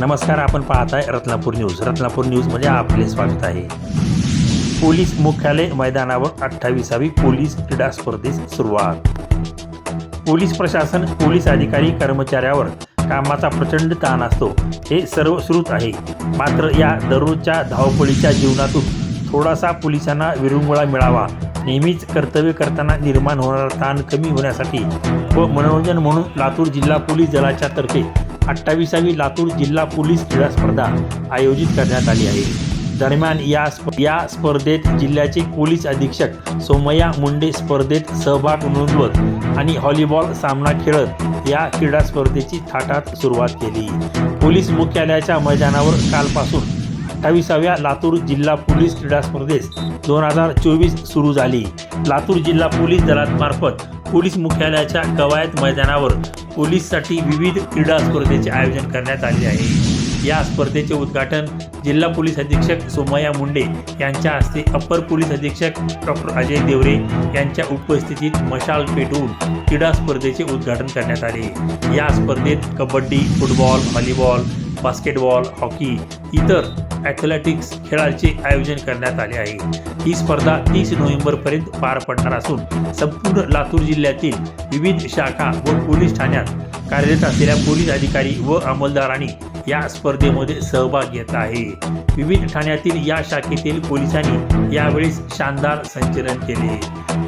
नमस्कार आपण पाहताय रत्नापूर न्यूज. रत्नापूर न्यूजमध्ये आपले स्वागत आहे. पोलीस मुख्यालय मैदानावर अठ्ठावीसावी पोलीस क्रीडा स्पर्धेस सुरुवात. पोलीस प्रशासन पोलीस अधिकारी कर्मचाऱ्यावर कामाचा प्रचंड ताण असतो. हे सर्व श्रुत आहे. मात्र या दररोजच्या धावपळीच्या जीवनातून थोडासा पोलिसांना विरंगुळा मिळावा. नेहमीच कर्तव्य करताना निर्माण होणारा ताण कमी होण्यासाठी व मनोरंजन म्हणून लातूर जिल्हा पोलीस दलाच्या तर्फे अठ्ठावीसावी लातूर जिल्हा पोलीस क्रीडा स्पर्धा आयोजित करण्यात आली आहे. दरम्यान या स्प या स्पर्धेत जिल्ह्याचे पोलीस अधीक्षक सोमय्या मुंडे स्पर्धेत सहभाग नोंदवत आणि व्हॉलीबॉल सामना खेळत या क्रीडा स्पर्धेची थाटात सुरुवात केली. पोलीस मुख्यालयाच्या मैदानावर कालपासून अठ्ठावीसाव्या लातूर जिल्हा पोलीस क्रीडा स्पर्धेस दोन हजार चोवीस सुरू झाली. लातूर जिल्हा पोलीस दलामार्फत पोलीस मुख्यालयाच्या कवायत मैदानावर पोलीससाठी विविध क्रीडा स्पर्धेचे आयोजन करण्यात आले आहे. या स्पर्धेचे उद्घाटन जिल्हा पोलीस अधीक्षक सोमय्या मुंडे यांच्या हस्ते अप्पर पोलीस अधीक्षक डॉक्टर अजय देवरे यांच्या उपस्थितीत मशाल पेटवून क्रीडा स्पर्धेचे उद्घाटन करण्यात आले. या स्पर्धेत kabaddi football volleyball basketball hockey इतर ॲथलेटिक्स खेळाचे आयोजन करण्यात आले आहे. ही स्पर्धा तीस नोव्हेंबरपर्यंत पार पडणार असून संपूर्ण लातूर जिल्ह्यातील विविध शाखा व पोलीस ठाण्यात कार्यरत असलेल्या पोलीस अधिकारी व अंमलदारांनी या स्पर्धेमध्ये सहभाग घेत आहे. विविध ठाण्यातील या शाखेतील पोलिसांनी यावेळेस शानदार संचलन केले.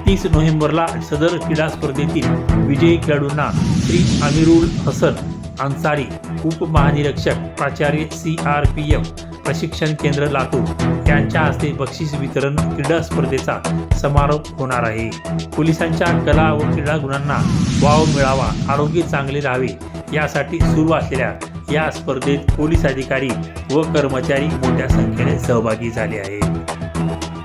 तीस नोव्हेंबरला सदर क्रीडा स्पर्धेतील विजयी खेळाडूंना श्री अमिरुल हसन अन्सारी उपमहानिरीक्षक प्राचार्य सी आर पी एफ प्रशिक्षण केंद्र लातूर. यांच्या हस्ते बक्षीस वितरण क्रीडा स्पर्धेचा समारोप होणार आहे. पोलिसांच्या कला व क्रीडा गुणांना वाव मिळावा आरोग्य चांगले राहावे यासाठी सुरू असलेल्या या स्पर्धेत पोलीस अधिकारी व कर्मचारी मोठ्या संख्येने सहभागी झाले आहेत.